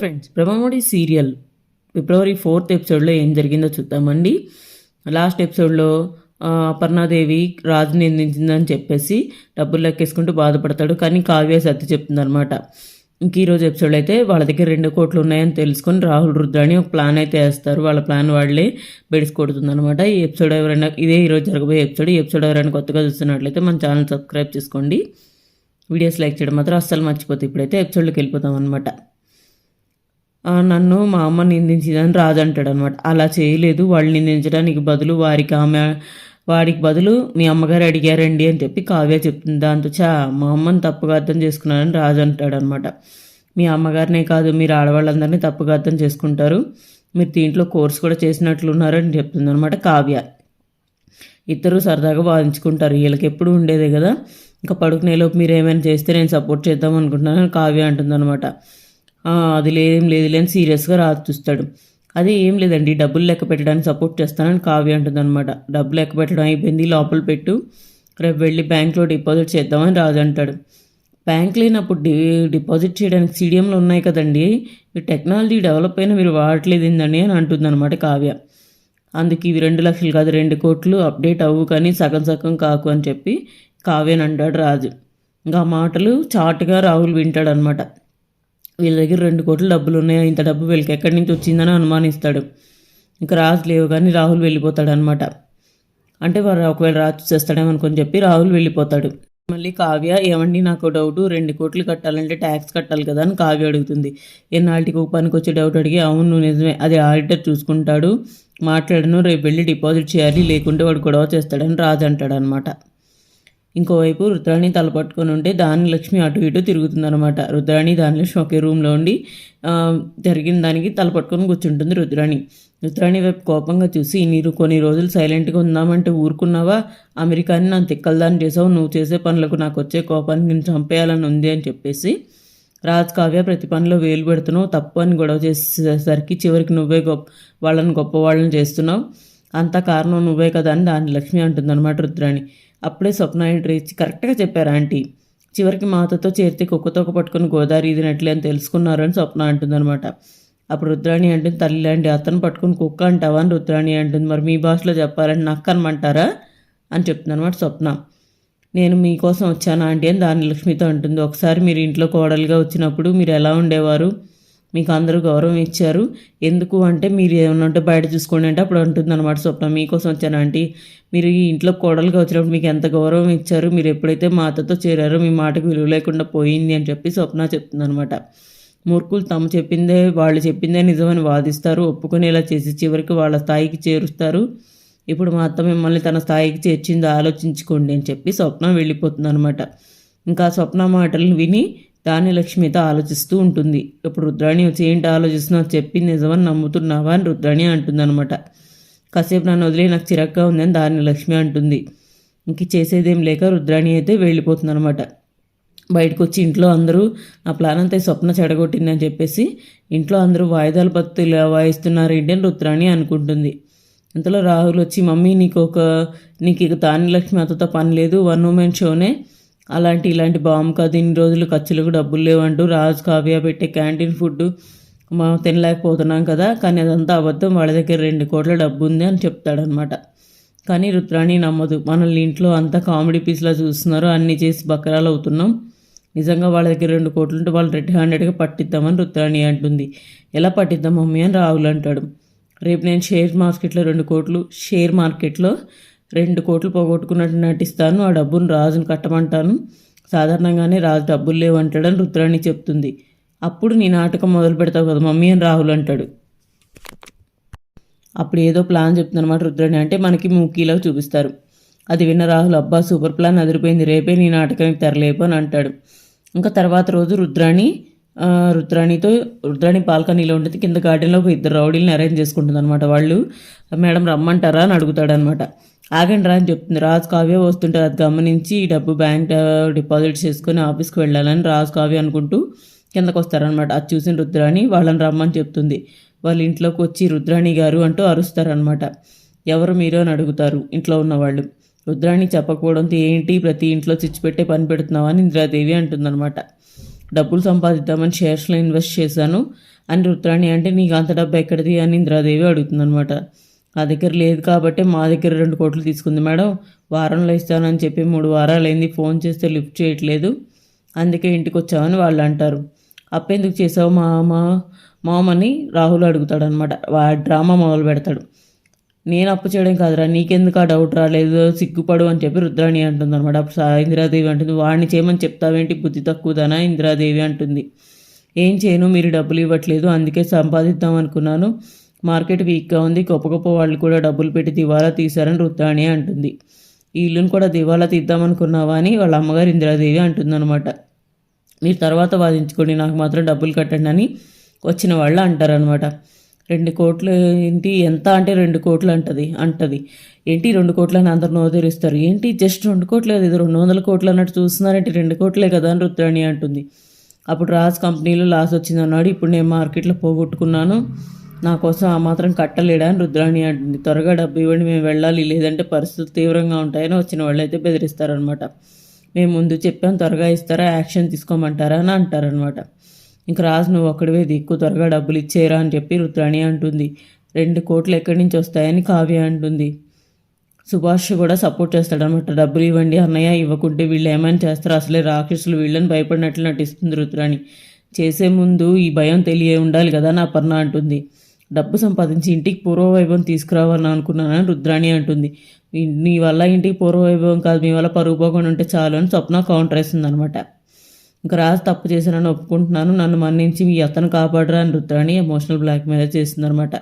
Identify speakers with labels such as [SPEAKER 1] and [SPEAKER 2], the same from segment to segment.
[SPEAKER 1] Friends Brahmamudi serial ఫిబ్రవరి fourth ఎపిసోడ్లో ఏం జరిగిందో చూద్దామండి. లాస్ట్ ఎపిసోడ్లో అపర్ణాదేవి రాజు నిందించిందని చెప్పేసి డబ్బులు లెక్కేసుకుంటూ బాధపడతాడు. కానీ కావ్య సత్తి చెప్తుంది అనమాట ఇంక ఈరోజు ఎపిసోడ్ అయితే వాళ్ళ దగ్గర రెండు కోట్లు ఉన్నాయని తెలుసుకొని రాహుల్ రుద్రాని ఒక ప్లాన్ అయితే వేస్తారు. వాళ్ళ ప్లాన్ వాళ్ళే బెడిసి కొడుతుంది అనమాట ఈ ఎపిసోడ్ ఎవరైనా ఇదే ఈరోజు జరగబోయే ఎపిసోడ్. ఈ ఎపిసోడ్ ఎవరైనా కొత్తగా చూస్తున్నట్లయితే మన ఛానల్ సబ్స్క్రైబ్ చేసుకోండి. వీడియోస్ లైక్ చేయడం మాత్రం అస్సలు మర్చిపోతే ఇప్పుడైతే ఎపిసోడ్లోకి వెళ్ళిపోతాం అనమాట నన్ను మా అమ్మ నిందించిందని రాజు అంటాడు అనమాట అలా చేయలేదు. వాళ్ళు నిందించడానికి బదులు వారికి ఆమె వాడికి బదులు మీ అమ్మగారు అడిగారండి అని చెప్పి కావ్య చెప్తుంది. దాంతో చా మా అమ్మని తప్పుగా అర్థం చేసుకున్నానని రాజు అంటాడు అనమాట మీ అమ్మగారినే కాదు మీరు ఆడవాళ్ళందరినీ తప్పుగా అర్థం చేసుకుంటారు. మీరు దీంట్లో కోర్స్ కూడా చేసినట్లున్నారని చెప్తుంది అనమాట కావ్య. ఇద్దరు సరదాగా వాదించుకుంటారు. వీళ్ళకి ఎప్పుడు ఉండేదే కదా. ఇంకా పడుకునేలోపు మీరు ఏమైనా చేస్తే నేను సపోర్ట్ చేద్దాం అనుకుంటున్నాను కావ్య అంటుందన్నమాట. అది లేదేం లేదు లేని సీరియస్గా రాజు చూస్తాడు. అదే ఏం లేదండి డబ్బులు లెక్క పెట్టడానికి సపోర్ట్ చేస్తానని కావ్య అంటుందన్నమాట. డబ్బులు లెక్క పెట్టడం అయిపోయింది లోపల పెట్టు. రేపు వెళ్ళి బ్యాంక్లో డిపాజిట్ చేద్దామని రాజు అంటాడు. బ్యాంక్ లేనప్పుడు డి డిపాజిట్ చేయడానికి సీడియంలు ఉన్నాయి కదండి ఈ టెక్నాలజీ డెవలప్ అయినా మీరు వాడట్లేదు ఏందండి అని అంటుందన్నమాట కావ్య. అందుకు ఇవి రెండు లక్షలు కాదు రెండు కోట్లు అప్డేట్ అవ్వు కానీ సగం సగం కాకు అని చెప్పి కావ్యని అంటాడు రాజు. ఇంకా మాటలు చాటుగా రాహుల్ వింటాడనమాట వీళ్ళ దగ్గర రెండు కోట్ల డబ్బులు ఉన్నాయి ఇంత డబ్బు వీళ్ళకి ఎక్కడి నుంచి వచ్చిందని అనుమానిస్తాడు. ఇంకా రాజు లేవు కానీ రాహుల్ వెళ్ళిపోతాడు అనమాట అంటే వారు ఒకవేళ రాజు చేస్తాడేమో అనుకొని చెప్పి రాహుల్ వెళ్ళిపోతాడు. మళ్ళీ కావ్య ఏమండి నాకు డౌట్. రెండు కోట్లు కట్టాలంటే ట్యాక్స్ కట్టాలి కదా అని కావ్య అడుగుతుంది. ఎన్నాళ్ళకి ఒక పనికి వచ్చే డౌట్ అడిగి అవును నిజమే. అది ఆడిటర్ చూసుకుంటాడు. మాట్లాడను రేపు వెళ్ళి డిపాజిట్ చేయాలి. లేకుంటే వాడు గొడవ చేస్తాడని రాజు అంటాడు అనమాట ఇంకోవైపు రుద్రాణి తల పట్టుకొని ఉంటే దాని లక్ష్మి అటు ఇటు తిరుగుతుందనమాట రుద్రాణి దాని లక్ష్మి ఒకే రూమ్లో ఉండి జరిగిన దానికి తల పట్టుకొని కూర్చుంటుంది రుద్రాణి. రుద్రాణి వైపు కోపంగా చూసి నీరు కొన్ని రోజులు సైలెంట్గా ఉందామంటే ఊరుకున్నావా? అమెరికాని నన్ను తిక్కలదాన్ని చేసావు నువ్వు చేసే పనులకు నాకు వచ్చే కోపాన్ని నేను చంపేయాలని ఉంది అని చెప్పేసి రాజ్ కావ్య ప్రతి పనిలో వేలు పెడుతున్నావు. తప్పు అని గొడవ చేసేసరికి చివరికి నువ్వే గొప్ప వాళ్ళని గొప్ప వాళ్ళని చేస్తున్నావు. అంత కారణం నువ్వే కదా అని దాని లక్ష్మి అంటుందన్నమాట రుద్రాణి. అప్పుడే స్వప్న ఎంట్రీ ఇచ్చి కరెక్ట్గా చెప్పారు ఆంటీ. చివరికి మాతతో చేరితే కుక్కతోక పట్టుకొని గోదావరి ఇదినట్లే అని తెలుసుకున్నారని స్వప్న అంటుందన్నమాట. అప్పుడు రుద్రాణి అంటుంది తల్లి లాంటి అతను పట్టుకుని కుక్క అంటావా? అని రుద్రాణి అంటుంది మరి మీ భాషలో చెప్పాలని నక్క అనమంటారా అని చెప్తుందన్నమాట స్వప్న. నేను మీకోసం వచ్చాను ఆంటీ అని దాని లక్ష్మితో అంటుంది. ఒకసారి మీరు ఇంట్లో కోడలుగా వచ్చినప్పుడు మీరు ఎలా ఉండేవారు? మీకు అందరూ గౌరవం ఇచ్చారు. ఎందుకు అంటే మీరు ఏమన్నా ఉంటే బయట చూసుకోండి అంటే అప్పుడు అంటుంది అనమాట స్వప్న. మీకోసం వచ్చాను ఆంటీ. మీరు ఈ ఇంట్లో కోడలుగా వచ్చినప్పుడు మీకు ఎంత గౌరవం ఇచ్చారు? మీరు ఎప్పుడైతే మా అత్తతో చేరారో మీ మాటకు విలువ లేకుండా పోయింది అని చెప్పి స్వప్న చెప్తుంది అనమాట మూర్ఖులు తమ చెప్పిందే వాళ్ళు చెప్పిందే నిజమని వాదిస్తారు. ఒప్పుకునేలా చేసి చివరికి వాళ్ళ స్థాయికి చేరుస్తారు. ఇప్పుడు మా అత్త మిమ్మల్ని తన స్థాయికి చేర్చింది ఆలోచించుకోండి అని చెప్పి స్వప్న వెళ్ళిపోతుంది అనమాట ఇంకా స్వప్న మాటలు విని దాని లక్ష్మితో ఆలోచిస్తూ ఉంటుంది. ఇప్పుడు రుద్రాణి వచ్చి ఏంటి ఆలోచిస్తున్నావు? చెప్పి నిజమని నమ్ముతున్నావా? అని రుద్రాణి అంటుందన్నమాట. కాసేపు నన్ను వదిలే నాకు చిరగ్గా ఉందని ధాన్యలక్ష్మి లక్ష్మి అంటుంది. ఇంక చేసేదేం లేక రుద్రాణి అయితే వెళ్ళిపోతుందనమాట బయటకు వచ్చి ఇంట్లో అందరూ నా ప్లాన్ అంతా స్వప్న చెడగొట్టిందని చెప్పేసి ఇంట్లో అందరూ వాయిదాల పత్తులు ఇలా వాయిస్తున్నారు ఏంటి? అని రుద్రాణి అనుకుంటుంది. ఇంతలో రాహుల్ వచ్చి మమ్మీ నీకు ఒక నీకు ఇక తాని లక్ష్మి అతతో పని లేదు. వన్ ఉమెన్ షోనే అలాంటి ఇలాంటి బాంబు కాదు. ఇన్ని రోజులు ఖర్చులకు డబ్బులు లేవంటూ రాజు కావ్య పెట్టే క్యాంటీన్ ఫుడ్ మా తినలేకపోతున్నాం కదా. కానీ అదంతా అబద్ధం. వాళ్ళ దగ్గర రెండు కోట్ల డబ్బు ఉంది అని చెప్తాడనమాట కానీ రుద్రాణి నమ్మదు. మనల్ని ఇంట్లో అంతా కామెడీ పీస్లా చూస్తున్నారు అన్నీ చేసి బకరాలు అవుతున్నాం. నిజంగా వాళ్ళ దగ్గర రెండు కోట్లు ఉంటే వాళ్ళు రెడ్ హ్యాండెడ్గా పట్టిద్దామని రుద్రాణి అంటుంది. ఎలా పట్టిద్దాం మమ్మీ అని రాహుల్ అంటాడు. రేపు నేను షేర్ మార్కెట్లో రెండు కోట్లు షేర్ మార్కెట్లో రెండు కోట్లు పోగొట్టుకున్నట్టు నటిస్తాను ఆ డబ్బును రాజును కట్టమంటాను. సాధారణంగానే రాజు డబ్బులు లేవంటాడని రుద్రాణి చెప్తుంది. అప్పుడు నీ నాటకం మొదలు పెడతావు కదా మమ్మీ అని రాహుల్ అంటాడు. అప్పుడు ఏదో ప్లాన్ చెప్తుందన్నమాట రుద్రాణి. అంటే మనకి మూకీలో చూపిస్తారు. అది విన్న రాహుల్ అబ్బా సూపర్ ప్లాన్ అదిరిపోయింది రేపే నీ నాటకానికి తెరలేపు అని అంటాడు. ఇంకా తర్వాత రోజు రుద్రాణి రుద్రాణితో రుద్రాణి బాల్కనీలో ఉంటుంది కింద గార్డెన్లో ఒక ఇద్దరు రౌడీలను అరేంజ్ చేసుకుంటుంది అనమాట వాళ్ళు. మేడం రమ్మంటారా? అని అడుగుతాడనమాట ఆగండి రా అని చెప్తుంది. రాజు కావ్య వస్తుంటే అది గమనించి ఈ డబ్బు బ్యాంక్ డిపాజిట్ చేసుకొని ఆఫీస్కి వెళ్ళాలని రాజు కావ్య అనుకుంటూ కిందకు వస్తారనమాట అది చూసిన రుద్రాణి వాళ్ళని రమ్మని చెప్తుంది. వాళ్ళ ఇంట్లోకి వచ్చి రుద్రాణి గారు అంటూ అరుస్తారనమాట ఎవరు మీరు అని అడుగుతారు ఇంట్లో ఉన్నవాళ్ళు రుద్రాణి చెప్పకపోవడంతో ఏంటి ప్రతి ఇంట్లో చిచ్చిపెట్టే పని పెడుతున్నావా అని ఇందిరాదేవి అంటుందన్నమాట. డబ్బులు సంపాదిద్దామని షేర్స్లో ఇన్వెస్ట్ చేశాను అని రుద్రాణి అంటే నీకు అంత డబ్బు ఎక్కడిది అని ఇంద్రాదేవి అడుగుతుందనమాట నా దగ్గర లేదు కాబట్టి మా దగ్గర రెండు కోట్లు తీసుకుంది మేడం. వారంలో ఇస్తానని చెప్పి మూడు వారాలు అయింది ఫోన్ చేస్తే లిఫ్ట్ చేయట్లేదు. అందుకే ఇంటికి వచ్చామని వాళ్ళు అంటారు. అప్పెందుకు చేసావు మా మా మామని రాహుల్ అడుగుతాడనమాట వా డ్రామా మొదలు పెడతాడు. నేను అప్పు చేయడం కాదురా నీకెందుకు ఆ డౌట్ రాలేదు? సిగ్గుపడు అని చెప్పి రుద్రాణి అంటుంది అనమాట అప్పుడు ఇందిరాదేవి అంటుంది వాడిని చేయమని చెప్తావేంటి? బుద్ధి తక్కువదనా? ఇందిరాదేవి అంటుంది. ఏం చేయను మీరు డబ్బులు ఇవ్వట్లేదు అందుకే సంపాదిద్దాం అనుకున్నాను. మార్కెట్ వీక్గా ఉంది. గొప్ప గొప్ప వాళ్ళు కూడా డబ్బులు పెట్టి దివాలా తీశారని రుద్రాణి అంటుంది. ఈ ఇల్లును కూడా దివాలా తీద్దామనుకున్నావా అని వాళ్ళ అమ్మగారు ఇందిరాదేవి అంటుందన్నమాట. మీరు తర్వాత వాదించుకోండి నాకు మాత్రం డబ్బులు కట్టండి అని వచ్చిన వాళ్ళు అంటారనమాట రెండు కోట్లు ఏంటి? ఎంత అంటే రెండు కోట్లు అంటది అంటది. ఏంటి రెండు కోట్లు అని అందరు నోదరిస్తారు ఏంటి? జస్ట్ రెండు కోట్లు అది రెండు వందల కోట్లు అన్నట్టు చూస్తున్నారంటే రెండు కోట్లే కదా అని రుద్రాణి అంటుంది. అప్పుడు రాజ్ కంపెనీలో లాస్ వచ్చింది అన్నాడు ఇప్పుడు నేను మార్కెట్లో పోగొట్టుకున్నాను. నా కోసం ఆ మాత్రం కట్టలేడా? అని రుద్రాణి అంటుంది. త్వరగా డబ్బు ఇవ్వండి మేము వెళ్ళాలి. లేదంటే పరిస్థితులు తీవ్రంగా ఉంటాయని వచ్చిన వాళ్ళు అయితే బెదిరిస్తారనమాట మేము ముందు చెప్పాం త్వరగా ఇస్తారా యాక్షన్ తీసుకోమంటారా అని అంటారనమాట ఇంక రాజు నువ్వు ఒక్కడివే దిక్కు త్వరగా డబ్బులు ఇచ్చేయరా అని చెప్పి రుద్రాణి అంటుంది. రెండు కోట్లు ఎక్కడి నుంచి వస్తాయని కావ్య అంటుంది. సుభాష్ కూడా సపోర్ట్ చేస్తాడనమాట డబ్బులు ఇవ్వండి అన్నయ్య ఇవ్వకుంటే వీళ్ళు ఏమైనా చేస్తారు? అసలే రాక్షసులు వీళ్ళని భయపడినట్లు నటిస్తుంది రుద్రాణి. చేసే ముందు ఈ భయం తెలియ ఉండాలి కదా నా పర్ణ అంటుంది. డబ్బు సంపాదించి ఇంటికి పూర్వవైభవం తీసుకురావాలని అనుకున్నానని రుద్రాణి అంటుంది. నీ వల్ల ఇంటికి పూర్వవైభవం కాదు మీ వల్ల పరుగు పోకుండా ఉంటే చాలు అని స్వప్న కౌంటర్ వేస్తుంది అనమాట ఇంకా రాజు తప్పు చేశానని ఒప్పుకుంటున్నాను నన్ను మన్నించి మీ అత్తను కాపాడరా అని రుద్రాణి ఎమోషనల్ బ్లాక్మెయిల్ చేస్తుందనమాట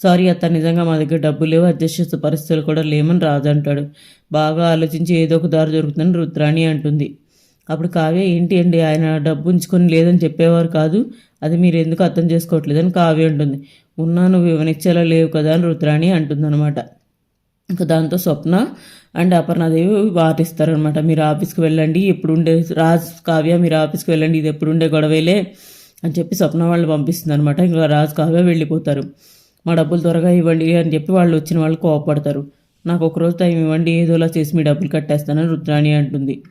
[SPEAKER 1] సారీ అత్త నిజంగా మా దగ్గర డబ్బు లేవు అడ్జస్ట్ చేసే పరిస్థితులు కూడా లేమని రాజు అంటాడు. బాగా ఆలోచించి ఏదో ఒక దారి దొరుకుతుందని రుద్రాణి అంటుంది. అప్పుడు కావ్య ఏంటి అండి ఆయన డబ్బు ఉంచుకొని లేదని చెప్పేవారు కాదు అది మీరు ఎందుకు అర్థం చేసుకోవట్లేదని కావ్య ఉంటుంది ఉన్నా నువ్వు ఇవ్వనిచ్చేలా లేవు కదా అని రుద్రాణి అంటుందన్నమాట. ఇంకా దాంతో స్వప్న అండ్ అపర్ణాదేవి వారిస్తారనమాట మీరు ఆఫీస్కి వెళ్ళండి ఎప్పుడు ఉండే రాజ్ కావ్య మీరు ఆఫీస్కి వెళ్ళండి ఇది ఎప్పుడు ఉండే గొడవలే అని చెప్పి స్వప్న వాళ్ళు పంపిస్తుంది అనమాట ఇంకా రాజ్ కావ్య వెళ్ళిపోతారు. మా డబ్బులు త్వరగా ఇవ్వండి అని చెప్పి వాళ్ళు వచ్చిన వాళ్ళు కోపడతారు. నాకు ఒక రోజు టైం ఇవ్వండి ఏదోలా చేసి మీ డబ్బులు కట్టేస్తానని రుద్రాణి అంటుంది.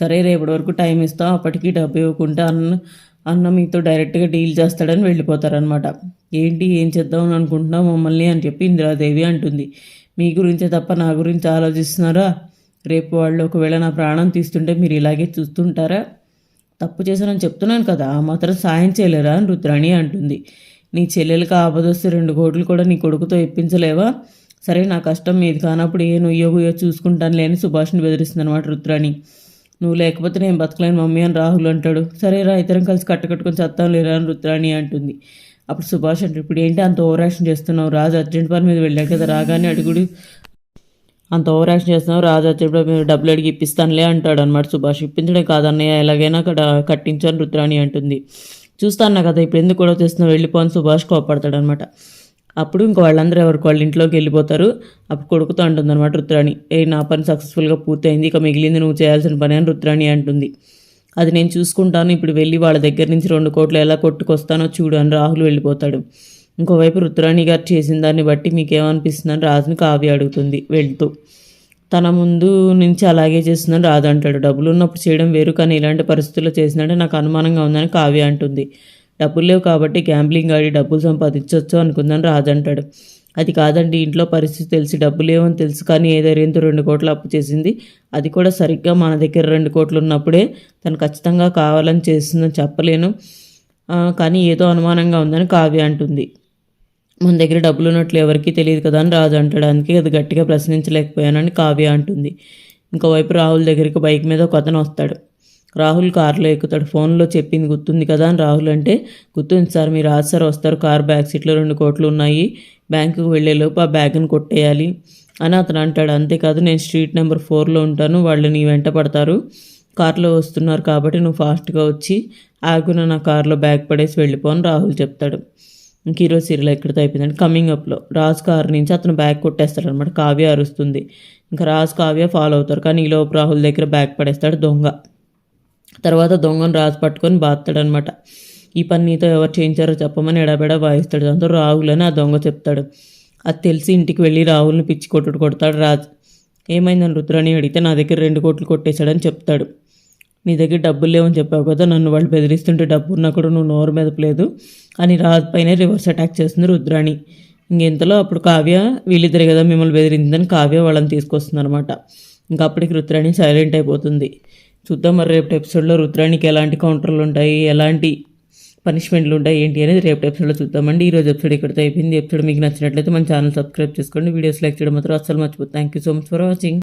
[SPEAKER 1] సరే రేపటి వరకు టైం ఇస్తాం అప్పటికి డబ్బు ఇవ్వకుండా అన్న అన్న మీతో డైరెక్ట్గా డీల్ చేస్తాడని వెళ్ళిపోతారనమాట ఏంటి ఏం చేద్దామని అనుకుంటున్నావు మమ్మల్ని అని చెప్పి ఇందిరాదేవి అంటుంది. మీ గురించే తప్ప నా గురించి ఆలోచిస్తున్నారా? రేపు వాళ్ళు ఒకవేళ నా ప్రాణం తీస్తుంటే మీరు ఇలాగే చూస్తుంటారా? తప్పు చేశానని చెప్తున్నాను కదా ఆ మాత్రం సాయం చేయలేరా అని రుద్రాణి అంటుంది. నీ చెల్లెలకు ఆపదొస్తే రెండు కోట్లు కూడా నీ కొడుకుతో ఇప్పించలేవా? సరే నా కష్టం మీది కానప్పుడు ఏ నొయ్యో గుయ్యో చూసుకుంటాను లేని సుభాష్ని బెదిరిస్తుంది అనమాట రుద్రాణి. నువ్వు లేకపోతే నేను బతకలేను మమ్మీ అని రాహుల్ అంటాడు. సరేరా ఇద్దరం కలిసి కట్టకట్టుకొని చత్తాం లేరా అని రుద్రాణి అంటుంది. అప్పుడు సుభాష్ అంటే ఇప్పుడు ఏంటి అంత ఓవర్ యాక్షన్ చేస్తున్నావు? రాజు అర్జెంట్ పని మీద వెళ్ళాడు కదా రాగానే అడుగుడు. అంత ఓవర్ యాక్షన్ చేస్తున్నావు రాజు వచ్చేప్పుడు మీరు డబ్బులు అడిగి ఇప్పిస్తానులే అంటాడు అనమాట సుభాష్. ఇప్పించడం కాదన్నయ్య ఎలాగైనా అక్కడ కట్టించాను రుద్రాణి అంటుంది. చూస్తాను కదా ఇప్పుడు ఎందుకు కూడా చేస్తున్నావు? వెళ్ళిపోని సుభాష్ కోపడతాడు అనమాట అప్పుడు ఇంక వాళ్ళందరూ ఎవరికి వాళ్ళ ఇంట్లోకి వెళ్ళిపోతారు. అప్పుడు కొడుకుతో అంటుందన్నమాట రుద్రాణి ఏ నా పని సక్సెస్ఫుల్గా పూర్తయింది ఇక మిగిలింది నువ్వు చేయాల్సిన పని అని రుద్రాణి అంటుంది. అది నేను చూసుకుంటాను ఇప్పుడు వెళ్ళి వాళ్ళ దగ్గర నుంచి రెండు కోట్లు ఎలా కొట్టుకొస్తానో చూడు అని రాహుల్ వెళ్ళిపోతాడు. ఇంకోవైపు రుద్రాణి గారు చేసిన దాన్ని బట్టి మీకేమనిపిస్తుందని రాజుని కావ్య అడుగుతుంది వెళ్తూ. తన ముందు నుంచి అలాగే చేస్తుందని రాజు అంటాడు. డబ్బులు ఉన్నప్పుడు చేయడం వేరు కానీ ఇలాంటి పరిస్థితుల్లో చేసినట్టే నాకు అనుమానంగా ఉందని కావ్య అంటుంది. డబ్బులు లేవు కాబట్టి గ్యాంబ్లింగ్ ఆడి డబ్బులు సంపాదించవచ్చు అనుకుందని రాజు అంటాడు. అది కాదండి ఇంట్లో పరిస్థితి తెలిసి డబ్బు లేవని తెలుసు కానీ ఏదైనా రెండు కోట్లు అప్పు చేసింది? అది కూడా సరిగ్గా మన దగ్గర రెండు కోట్లు ఉన్నప్పుడే తను ఖచ్చితంగా కావాలని చేసిందని చెప్పలేను. కానీ ఏదో అనుమానంగా ఉందని కావ్య అంటుంది. మన దగ్గర డబ్బులు ఉన్నట్లు ఎవరికీ తెలియదు కదా అని రాజు అంటాడు. అందుకే అది గట్టిగా ప్రశ్నించలేకపోయానని కావ్య అంటుంది. ఇంకోవైపు రాహుల్ దగ్గరికి బైక్ మీద ఒక అతను వస్తాడు. రాహుల్ కారులో ఎక్కుతాడు. ఫోన్లో చెప్పింది గుర్తుంది కదా అని రాహుల్ అంటే గుర్తుంది సార్ మీరు రాజు సార్ వస్తారు. కార్ బ్యాక్ సీట్లో రెండు కోట్లు ఉన్నాయి. బ్యాంకుకు వెళ్ళేలోపు ఆ బ్యాగ్ని కొట్టేయాలి. అని అతను అంటాడు. అంతేకాదు నేను స్ట్రీట్ నెంబర్ ఫోర్లో ఉంటాను. వాళ్ళు నీ వెంట పడతారు. కార్లో వస్తున్నారు కాబట్టి నువ్వు ఫాస్ట్గా వచ్చి ఆగున నా కార్లో బ్యాగ్ పడేసి వెళ్ళిపోను రాహుల్ చెప్తాడు. ఇంక ఈరోజు సీరియల్ ఎక్కడితో అయిపోయిందండి కమింగ్ అప్లో. రాజు కార్ నుంచి అతను బ్యాగ్ కొట్టేస్తాడు అనమాట కావ్య అరుస్తుంది. ఇంకా రాజు కావ్య ఫాలో అవుతారు. కానీ ఈలోపు రాహుల్ దగ్గర బ్యాగ్ పడేస్తాడు దొంగ. తర్వాత దొంగను రాజు పట్టుకొని బాస్తాడనమాట ఈ పని నీతో ఎవరు చేయించారో చెప్పమని ఎడబెడ వాయిస్తాడు. దాంతో రాహుల్ అని ఆ దొంగ చెప్తాడు. అది తెలిసి ఇంటికి వెళ్ళి రాహుల్ని పిచ్చి కొట్టుడు కొడతాడు రాజు. ఏమైందని రుద్రాణి అడిగితే నా దగ్గర రెండు కోట్లు కొట్టేశాడని చెప్తాడు. నీ దగ్గర డబ్బులు లేవని చెప్పావు కదా నన్ను వాళ్ళు బెదిరిస్తుంటే డబ్బు ఉన్నా కూడా నువ్వు నోరు మెదపలేదు అని రాజ్ పైన రివర్స్ అటాక్ చేస్తుంది రుద్రాణి. ఇంకెంతలో అప్పుడు కావ్య వీళ్ళిద్దరే కదా మిమ్మల్ని బెదిరిందని కావ్య వాళ్ళని తీసుకొస్తుంది అనమాట ఇంకా అప్పటికి రుద్రాణి సైలెంట్ అయిపోతుంది. చూద్దాం మరి రేపు ఎపిసోడ్లో రుద్రానికి ఎలాంటి కౌంటర్లు ఉంటాయి ఎలాంటి పనిష్మెంట్లు ఉంటాయి ఏంటి అనేది రేపు ఎపిసోడ్లో చూద్దామండి. ఈ రోజు ఎపిసోడ్ ఇక్కడితో అయిపోయింది. ఎపిసోడ్ మీకు నచ్చినట్లయితే మన ఛానల్ సబ్స్క్రైబ్ చేసుకోండి. వీడియోస్ లైక్ చేయడం మాత్రం అస్సలు మర్చిపోతుంది thank you so much for watching